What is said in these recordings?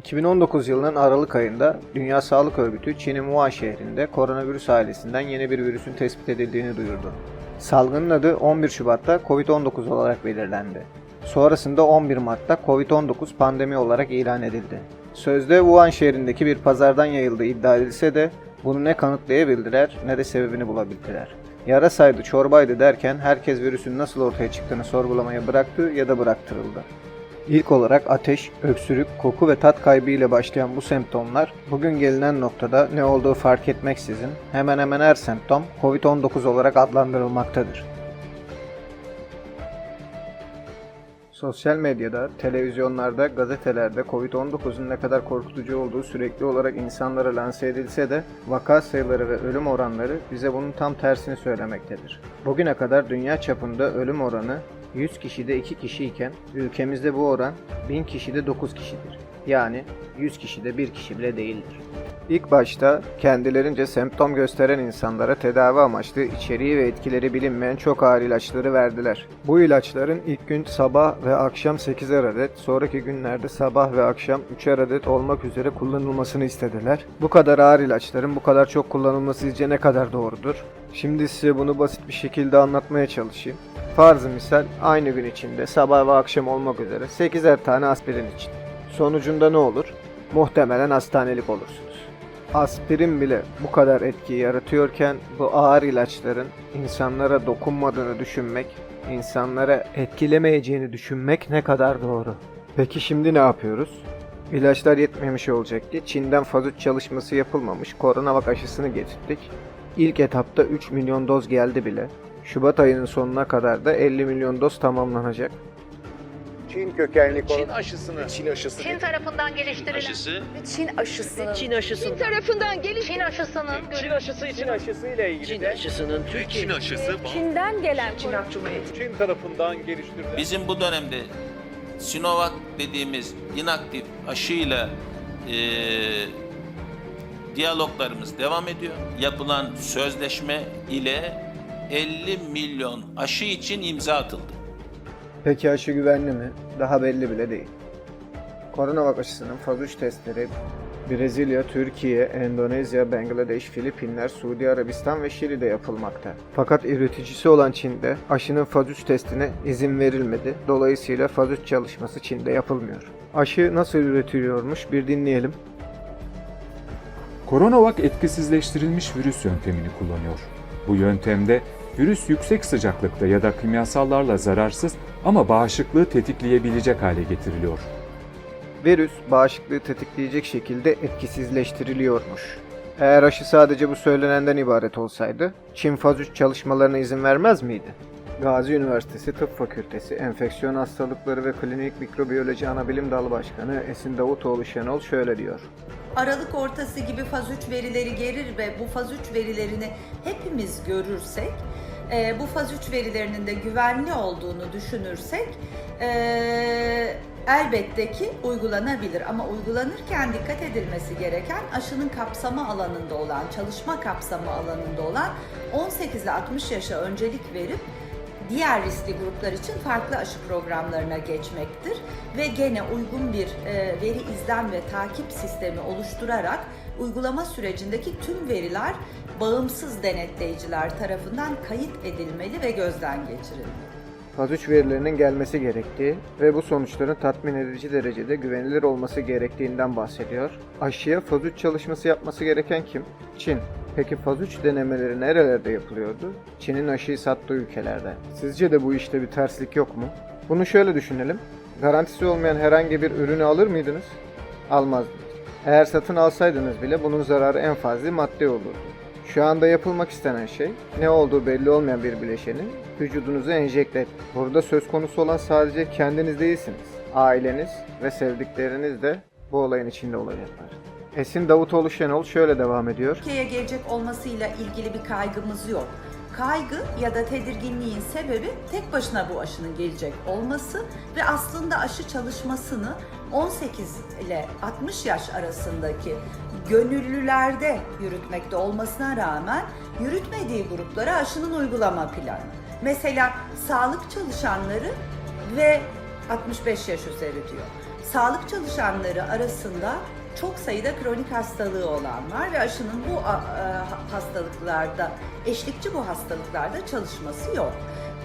2019 yılının Aralık ayında Dünya Sağlık Örgütü Çin'in Wuhan şehrinde koronavirüs ailesinden yeni bir virüsün tespit edildiğini duyurdu. Salgının adı 11 Şubat'ta COVID-19 olarak belirlendi. Sonrasında 11 Mart'ta COVID-19 pandemi olarak ilan edildi. Sözde Wuhan şehrindeki bir pazardan yayıldığı iddia edilse de bunu ne kanıtlayabildiler ne de sebebini bulabildiler. Yarasaydı, çorbaydı derken herkes virüsün nasıl ortaya çıktığını sorgulamaya bıraktı ya da bıraktırıldı. İlk olarak ateş, öksürük, koku ve tat kaybı ile başlayan bu semptomlar bugün gelinen noktada ne olduğu fark etmeksizin hemen hemen her semptom COVID-19 olarak adlandırılmaktadır. Sosyal medyada, televizyonlarda, gazetelerde Covid-19'un ne kadar korkutucu olduğu sürekli olarak insanlara lanse edilse de vaka sayıları ve ölüm oranları bize bunun tam tersini söylemektedir. Bugüne kadar dünya çapında ölüm oranı 100 kişide 2 kişi iken ülkemizde bu oran 1000 kişide 9 kişidir. Yani 100 kişide 1 kişi bile değildir. İlk başta kendilerince semptom gösteren insanlara tedavi amaçlı içeriği ve etkileri bilinmeyen çok ağır ilaçları verdiler. Bu ilaçların ilk gün sabah ve akşam 8'er adet, sonraki günlerde sabah ve akşam 3'er adet olmak üzere kullanılmasını istediler. Bu kadar ağır ilaçların bu kadar çok kullanılması sizce ne kadar doğrudur? Şimdi size bunu basit bir şekilde anlatmaya çalışayım. Farzı misal aynı gün içinde sabah ve akşam olmak üzere 8'er tane aspirin için. Sonucunda ne olur? Muhtemelen hastanelik olursunuz. Aspirin bile bu kadar etki yaratıyorken bu ağır ilaçların insanlara dokunmadığını düşünmek, insanlara etkilemeyeceğini düşünmek ne kadar doğru. Peki şimdi ne yapıyoruz? İlaçlar yetmemiş olacak ki Çin'den faz 3 çalışması yapılmamış koronavak aşısını getirdik. İlk etapta 3 milyon doz geldi bile. Şubat ayının sonuna kadar da 50 milyon doz tamamlanacak. Çin kökenli Çin aşısını. Çin aşısı. Çin tarafından geliştirilen aşısı. Çin aşısı. Çin aşısının tarafından geliş Çin aşısının Çin aşısı için aşısıyla ilgili Çin aşısının Çin Türkiye aşısı. Çin'den gelen Çin Cumhuriyeti Çin tarafından geliştirilen Bizim bu dönemde Sinovac dediğimiz inaktif aşıyla e, diyaloglarımız devam ediyor. Yapılan sözleşme ile 50 milyon aşı için imza atıldı. Peki aşı güvenli mi? Daha belli bile değil. Koronavak aşısının faz 3 testleri Brezilya, Türkiye, Endonezya, Bangladeş, Filipinler, Suudi Arabistan ve Şili'de yapılmakta. Fakat üreticisi olan Çin'de aşının faz 3 testine izin verilmedi. Dolayısıyla faz 3 çalışması Çin'de yapılmıyor. Aşı nasıl üretiliyormuş bir dinleyelim. Coronavac etkisizleştirilmiş virüs yöntemini kullanıyor. Bu yöntemde virüs yüksek sıcaklıkta ya da kimyasallarla zararsız ama bağışıklığı tetikleyebilecek hale getiriliyor. Virüs bağışıklığı tetikleyecek şekilde etkisizleştiriliyormuş. Eğer aşı sadece bu söylenenden ibaret olsaydı, Çin faz 3 çalışmalarına izin vermez miydi? Gazi Üniversitesi Tıp Fakültesi Enfeksiyon Hastalıkları ve Klinik Mikrobiyoloji Anabilim Dalı Başkanı Esin Davutoğlu Şenol şöyle diyor. Aralık ortası gibi faz 3 verileri gelir ve bu faz 3 verilerini hepimiz görürsek, e, bu faz 3 verilerinin de güvenli olduğunu düşünürsek e, elbette ki uygulanabilir. Ama uygulanırken dikkat edilmesi gereken aşının kapsama alanında olan, çalışma kapsamı alanında olan 18 ile 60 yaşa öncelik verip diğer riskli gruplar için farklı aşı programlarına geçmektir ve gene uygun bir e, veri izlem ve takip sistemi oluşturarak uygulama sürecindeki tüm veriler bağımsız denetleyiciler tarafından kayıt edilmeli ve gözden geçirilmeli. Faz 3 verilerinin gelmesi gerektiği ve bu sonuçların tatmin edici derecede güvenilir olması gerektiğinden bahsediyor. Aşıya faz 3 çalışması yapması gereken kim? Çin. Peki faz 3 denemeleri nerelerde yapılıyordu? Çin'in aşıyı sattığı ülkelerde. Sizce de bu işte bir terslik yok mu? Bunu şöyle düşünelim. Garantisi olmayan herhangi bir ürünü alır mıydınız? Almazdınız. Eğer satın alsaydınız bile bunun zararı en fazla maddi olurdu. Şu anda yapılmak istenen şey ne olduğu belli olmayan bir bileşeni vücudunuza enjekte etmek. Burada söz konusu olan sadece kendiniz değilsiniz. Aileniz ve sevdikleriniz de bu olayın içinde olacaklar. Esin Davutoğlu Şenol şöyle devam ediyor. Türkiye'ye gelecek olmasıyla ilgili bir kaygımız yok. Kaygı ya da tedirginliğin sebebi tek başına bu aşının gelecek olması ve aslında aşı çalışmasını 18 ile 60 yaş arasındaki gönüllülerde yürütmekte olmasına rağmen yürütmediği gruplara aşının uygulama planı. Mesela sağlık çalışanları ve 65 yaş üzeri diyor. sağlık çalışanları arasında çok sayıda kronik hastalığı olan var ve aşının bu a- hastalıklarda, eşlikçi bu hastalıklarda çalışması yok.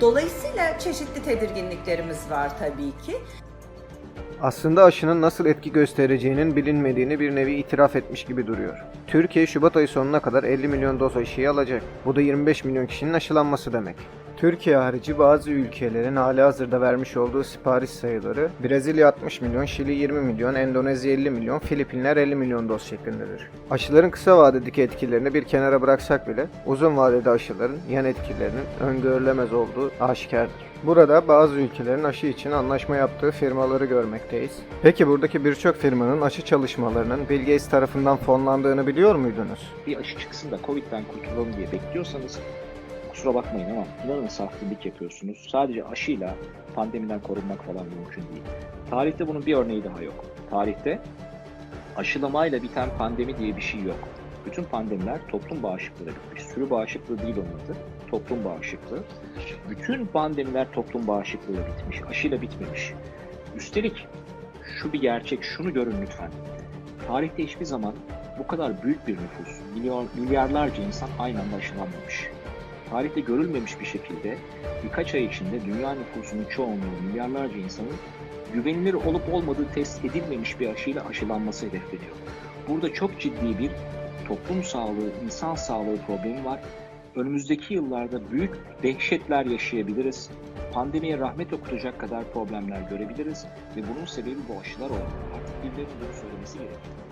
Dolayısıyla çeşitli tedirginliklerimiz var tabii ki. Aslında aşının nasıl etki göstereceğinin bilinmediğini bir nevi itiraf etmiş gibi duruyor. Türkiye Şubat ayı sonuna kadar 50 milyon doz aşıyı alacak. Bu da 25 milyon kişinin aşılanması demek. Türkiye harici bazı ülkelerin hali hazırda vermiş olduğu sipariş sayıları Brezilya 60 milyon, Şili 20 milyon, Endonezya 50 milyon, Filipinler 50 milyon doz şeklindedir. Aşıların kısa vadedeki etkilerini bir kenara bıraksak bile uzun vadede aşıların yan etkilerinin öngörülemez olduğu aşikardır. Burada bazı ülkelerin aşı için anlaşma yaptığı firmaları görmekteyiz. Peki buradaki birçok firmanın aşı çalışmalarının Bill Gates tarafından fonlandığını biliyor muydunuz? bir aşı çıksın da Covid'den kurtulalım diye bekliyorsanız kusura bakmayın ama inanın saftilik yapıyorsunuz. Sadece aşıyla pandemiden korunmak falan mümkün değil. Tarihte bunun bir örneği daha yok. Tarihte aşılamayla biten pandemi diye bir şey yok. Bütün pandemiler toplum bağışıklığıyla bitmiş. Sürü bağışıklığı değil onun. Toplum bağışıklığı. Bütün pandemiler toplum bağışıklığıyla bitmiş. Aşıyla bitmemiş. Üstelik şu bir gerçek, şunu görün lütfen. Tarihte hiçbir zaman bu kadar büyük bir nüfus, milyon, milyarlarca insan aynı anda aşılanmamış. Tarihte görülmemiş bir şekilde birkaç ay içinde dünya nüfusunun çoğunluğu milyarlarca insanın güvenilir olup olmadığı test edilmemiş bir aşıyla aşılanması hedefleniyor. Burada çok ciddi bir toplum sağlığı, insan sağlığı problemi var. Önümüzdeki yıllarda büyük dehşetler yaşayabiliriz. Pandemiye rahmet okutacak kadar problemler görebiliriz ve bunun sebebi bu aşılar olmalı. Artık birilerinin bunu söylemesi gerekiyor.